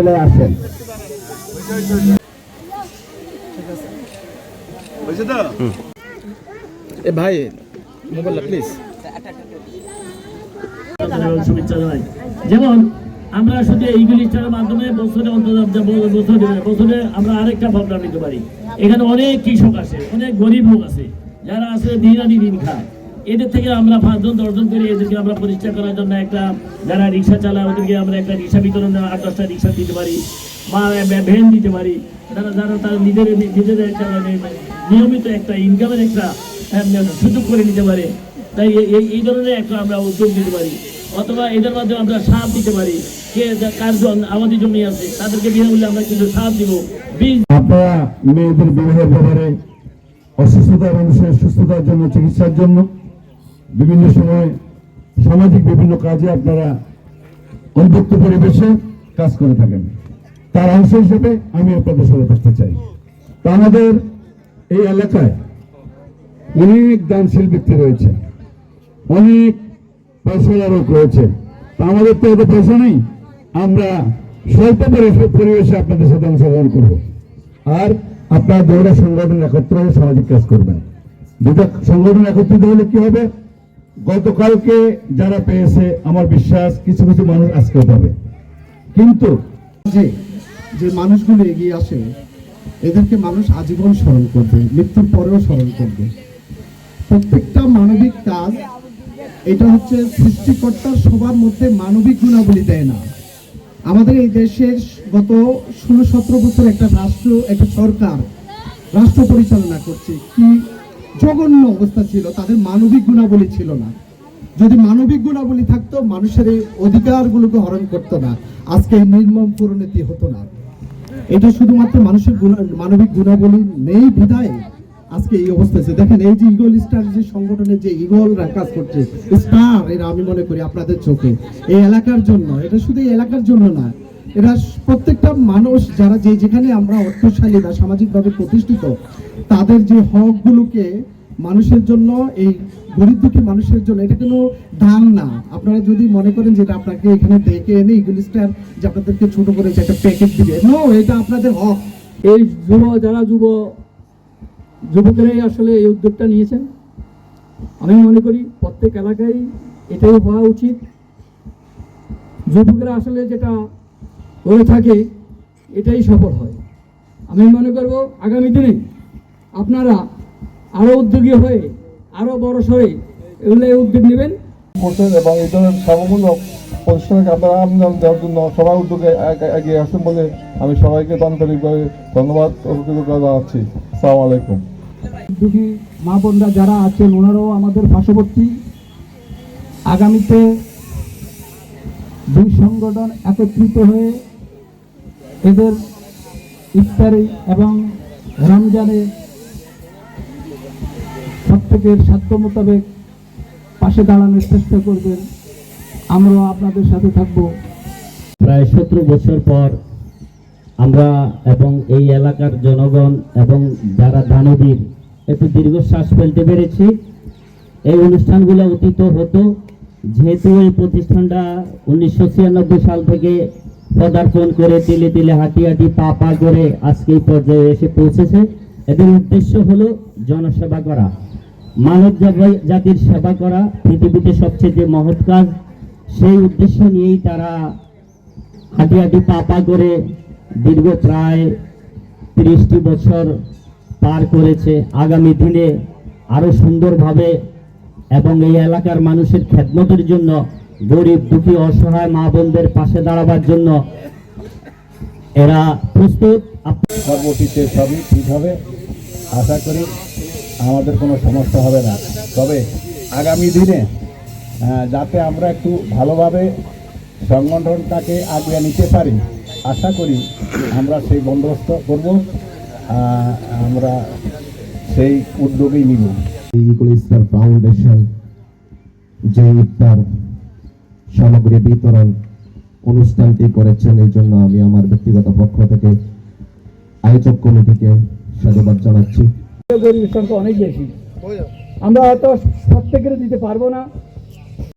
চলে আসেন। এ ভাই মোবাইলটা প্লিজ শুভেচ্ছা জানাই। যেমন আমরা শুধু এইগুলি ছাড়ার মাধ্যমে বছরে অন্তত বছরে বছরে আমরা আরেকটা ভাবনা নিতে পারি। এখানে অনেক কৃষক আছে অনেক গরিব লোক আছে যারা আছে দিন আনি দিন খায়। এদের থেকে আমরা পাঁচজন, দশজন করে এদেরকে আমরা পরিষ্কার করার জন্য একটা যারা রিক্সা চালায়, ওদেরকে আমরা একটা রিক্সা বিতরণ আট দশটা রিক্সা দিতে পারি বা ভ্যান দিতে পারি। যারা যারা তারা নিজের নিজেদের একটা মানে নিয়মিত একটা ইনকামের একটা সুযোগ করে নিতে পারে। তাই এই- ধরনের একটা আমরা উদ্যোগ দিতে পারি। অথবা এদের মাধ্যমে আমরা সাপ দিতে পারি। কে যা- কার জন- আমাদের জমি আছে, তাদেরকে বিনামূল্যে আমরা কিছু সাপ দিব। আপনারা মেয়েদের বিবাহের ব্যাপারে অসুস্থতা মানুষের সুস্থতার জন্য চিকিৎসার জন্য বিভিন্ন সময় সামাজিক বিভিন্ন কাজে আপনারা উন্মুক্ত পরিবেশে কাজ করে থাকেন। তার অংশ হিসেবে আমি আপনাদের সাথে থাকতে চাই। তা আমাদের এই এলাকায় অনেক দানশীল ব্যক্তি রয়েছে, অনেক পয়সাওয়ালা রয়েছে। তা আমাদের তো এত পয়সা নেই, আমরা স্বল্প পরি- পরিবেশে আপনাদের সাথে অংশগ্রহণ করব। আর আপনারা দৌড়া সংগঠন একত্র হয়ে সামাজিক কাজ করবেন। দুটো সংগঠন একত্রিত হলে কি হবে? গতকালকে যারা পেয়েছে, আমার বিশ্বাস কিছু কিছু মানুষ আজকেও পাবে। কিন্তু যে মানুষগুলো এগিয়ে আসে, এদেরকে মানুষ আজীবন স্মরণ করবে, মৃত্যুর পরেও স্মরণ করবে। প্রত্যেকটা মানবিক কাজ, এটা হচ্ছে সৃষ্টিকর্তার সবার মধ্যে মানবিক গুণাবলী দেয় না। আমাদের এই দেশের গত ষোলো সতেরো বছর একটা রাষ্ট্র, একটা সরকার, রাষ্ট্র পরিচালনা করছে। কি জঘন্য অবস্থা ছিল, তাদের মানবিক গুণাবলী ছিল না। যদি মানবিক গুণাবলী থাকতো, মানুষের এই অধিকারগুলোকে হরণ করতো না। আজকে এই নির্মম পরিণতি হতো না। এটা শুধুমাত্র মানুষের মানবিক গুণাবলী নেই বিধায় আজকে এই অবস্থা আছে দেখেন, এই যে ইগল স্টার, যে সংগঠনের যে ইগলরা কাজ করছে, স্টার, এরা আমি মনে করি আপনাদের চোখে। এই এলাকার জন্য, এটা শুধু এই এলাকার জন্য না এরা প্রত্যেকটা মানুষ, যারা যে যেখানে আমরা অর্থশালী বা সামাজিকভাবে প্রতিষ্ঠিত, তাদের যে হকগুলোকে মানুষের জন্য, এই গরিব দুঃখী মানুষের জন্য, এটা কোনো দান না। আপনারা যদি মনে করেন যেটা আপনাকে এখানে ডেকে এনে ইগল স্টার যে আপনাদেরকে ছোট করে একটা প্যাকেট দিবে। নো এটা আপনাদের হক। এই যুব, যারা যুব, যুবকেরাই আসলে এই উদ্যোগটা নিয়েছেন, আমি মনে করি প্রত্যেক এলাকায় এটাই হওয়া উচিত। যুবকেরা আসলে যেটা করে থাকে এটাই সফল হয়। আমি মনে করব আগামী দিনে আপনারা আরও উদ্যোগী হয়ে আরও বড় সরে এগুলো এই উদ্যোগ নেবেন। করছেন এবং এই ধরনের সর্বমূলক প্রতিষ্ঠানকে আপনারা আমদান দেওয়ার জন্য সবাই উদ্যোগে এগিয়ে আসছেন বলে আমি সবাইকে আন্তরিকভাবে ধন্যবাদ ও কৃতজ্ঞতা জানাচ্ছি। সালাম আলাইকুম। উদ্যোগী মা বোনরা যারা আছেন ওনারাও আমাদের পার্শ্ববর্তী। আগামীতে দুই সংগঠন একত্রিত হয়ে এদের ইফতারি এবং রমজানে প্রত্যেকের সাধ্য মোতাবেক পাশে দাঁড়ানোর চেষ্টা করবেন। আমরাও আপনাদের সাথে থাকব। প্রায় সতেরো বছর পর আমরা এবং এই এলাকার জনগণ এবং যারা দানবীর, একটু দীর্ঘশ্বাস ফেলতে পেরেছি। এই অনুষ্ঠানগুলো অতীত হতো, যেহেতু এই প্রতিষ্ঠানটা উনিশশো ছিয়ানব্বই সাল থেকে পদার্পণ করে তিলে তিলে হাঁটি হাঁটি পা পা করে আজকে এই পর্যায়ে এসে পৌঁছেছে। এদের উদ্দেশ্য হলো জনসেবা করা। মানব জাতির সেবা করা পৃথিবীতে সবচেয়ে যে মহৎ কাজ, সেই উদ্দেশ্য নিয়েই তারা হাঁটি হাঁটি পা পা করে দীর্ঘ প্রায় তিরিশটি বছর পার করেছে। আগামী দিনে আরও সুন্দরভাবে এবং এই এলাকার মানুষের খেদমতের জন্য গরিব দুঃখী অসহায় মা বোনদের পাশে দাঁড়াবার জন্য এরা প্রস্তুত। আপ- সবই ঠিক হবে। আশা করি আমাদের কোনো সমস্যা হবে না। তবে আগামী দিনে যাতে আমরা একটু ভালোভাবে সংগঠনটাকে আগিয়ে নিতে পারি আশা করি আমরা সেই বন্দোবস্ত করব। আমরা সেই উদ্যোগেই নিব। ইগুল স্টার ফাউন্ডেশন যে ইফতার সামগ্রী বিতরণ অনুষ্ঠানটি করেছেন। এই জন্য আমি আমার ব্যক্তিগত পক্ষ থেকে আয়োজক কমিটিকে সাধুবাদ জানাচ্ছি। অনেক বেশি। আমরা হয়তো প্রত্যেকের দিতে পারব না।